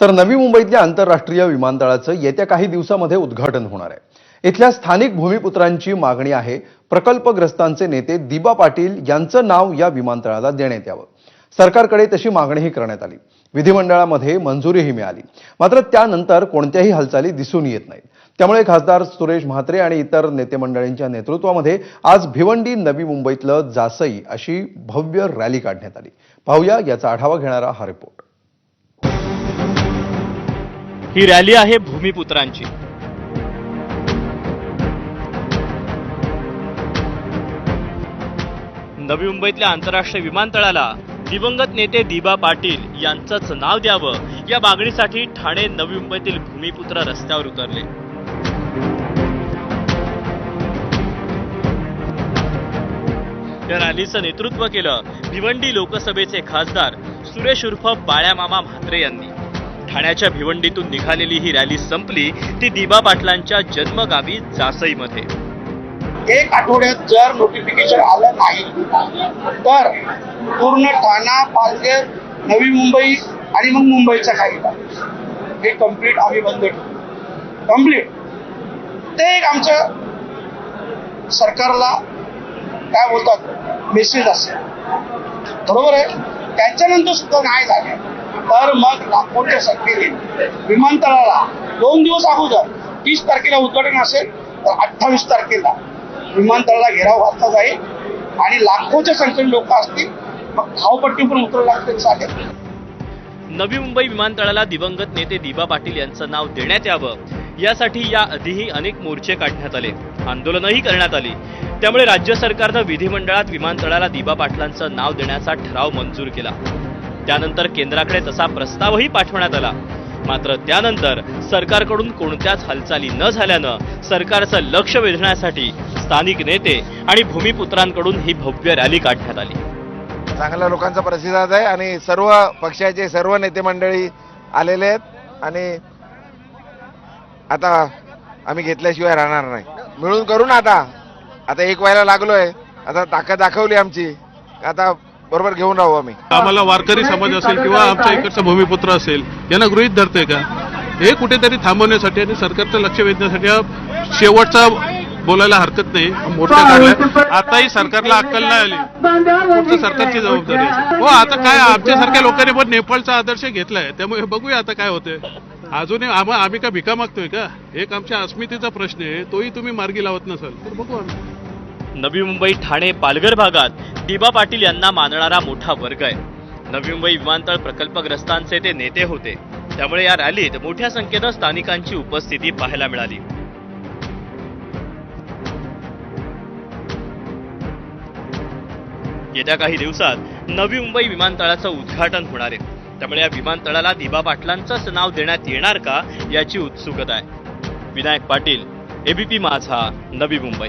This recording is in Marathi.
तर नवी मुंबईतल्या आंतरराष्ट्रीय विमानतळाचं येत्या काही दिवसामध्ये उद्घाटन होणार आहे. इथल्या स्थानिक भूमिपुत्रांची मागणी आहे प्रकल्पग्रस्तांचे नेते दिबा पाटील यांचं नाव या विमानतळाला देण्यात यावं. सरकारकडे तशी मागणीही करण्यात आली. विधिमंडळामध्ये मंजुरीही मिळाली. मात्र त्यानंतर कोणत्याही हालचाली दिसून येत नाहीत. त्यामुळे खासदार सुरेश म्हात्रे आणि इतर नेते मंडळींच्या नेतृत्वामध्ये आज भिवंडी नवी मुंबईतलं जासई अशी भव्य रॅली काढण्यात आली. पाहूया याचा आढावा घेणारा हा रिपोर्ट. ही रॅली आहे भूमिपुत्रांची. नवी मुंबईतल्या आंतरराष्ट्रीय विमानतळाला दिवंगत नेते दिबा पाटील यांचंच नाव द्यावं या मागणीसाठी ठाणे नवी मुंबईतील भूमिपुत्र रस्त्यावर उतरले. या रॅलीचं नेतृत्व केलं भिवंडी लोकसभेचे खासदार सुरेश उर्फ बाळ्यामामा म्हात्रे यांनी. ठाण्याच्या भिवंडीतून निघालेली ही रॅली संपली ती दिबा पाटलांच्या जन्मगावी जासईमध्ये. एक आठवड्यात जर नोटिफिकेशन आलं नाही तर पूर्ण ठाणा पालघर नवी मुंबई आणि मग मुंबईचा काही भाग. हे कंप्लीट आम्ही बंद कंप्लीट ते एक आमचं सरकारला काय बोलतात मेसेज असेल. बरोबर आहे? त्याच्यानंतर सुद्धा नाही झाले तर मग लाखोच्या संख्येने विमानतळाला दोन दिवस अगोदर तीस तारखेला उद्घाटन असेल तर अठ्ठावीस तारखेला विमानतळाला घेराव घातला जाईल आणि लाखोच्या संख्येने लोक असतील. मग धावपट्टी पण उतरवं लागतं चालेल नवी मुंबई विमानतळाला दिवंगत नेते दिबा पाटील यांचं नाव देण्यात यावं. यासाठी या आधीही अनेक मोर्चे काढण्यात आले. आंदोलनही करण्यात आली. त्यामुळे राज्य सरकारनं विधिमंडळात विमानतळाला दिबा पाटलांचं नाव देण्याचा ठराव मंजूर केला. त्यानंतर केंद्राकडे तसा प्रस्तावही पाठवण्यात आला. मात्र त्यानंतर सरकारकडून कोणत्याच हालचाली न झाल्यानं सरकारचं लक्ष वेधण्यासाठी स्थानिक नेते आणि भूमिपुत्रांकडून ही भव्य रॅली काढण्यात आली. चांगल्या लोकांचा प्रतिसाद आहे आणि सर्व पक्षाचे सर्व नेते मंडळी आलेले आहेत आणि आता आम्ही घेतल्याशिवाय राहणार नाही. मिळून करू ना आता. आता एक व्हायला लागलोय. आता ताकद दाखवली आमची. आता बरोबर घेऊन राहू आम्ही. आम्हाला वारकरी समाज असेल किंवा आमच्या इकडचा भूमिपुत्र असेल यांना गृहित धरतोय का? हे कुठेतरी थांबवण्यासाठी आणि सरकारचं लक्ष वेधण्यासाठी शेवटचा बोलायला हरकत नाही. मोर्चा काढलाय आताही सरकारला अक्कल नाही आली. फक्त सरकारची जबाबदारी हो आता काय आमच्यासारख्या लोकांनी पण नेपाळचा आदर्श घेतलाय. त्यामुळे बघूया आता काय होतंय. अजूनही आम्हा आम्ही का भिका मागतोय का? एक आमच्या अस्मितेचा प्रश्न आहे. तोही तुम्ही मार्गी लावत नसाल. तर बघू आम्ही. नवी मुंबई ठाणे पालघर भागात दिबा पाटील यांना मानणारा मोठा वर्ग आहे. नवी मुंबई विमानतळ प्रकल्पग्रस्तांचे ते नेते होते. त्यामुळे या रॅलीत मोठ्या संख्येनं स्थानिकांची उपस्थिती पाहायला मिळाली. येत्या काही दिवसात नवी मुंबई विमानतळाचं उद्घाटन होणार आहे. त्यामुळे या विमानतळाला दिबा पाटलांचंच नाव देण्यात येणार का याची उत्सुकता आहे. विनायक पाटील एबीपी माझा नवी मुंबई.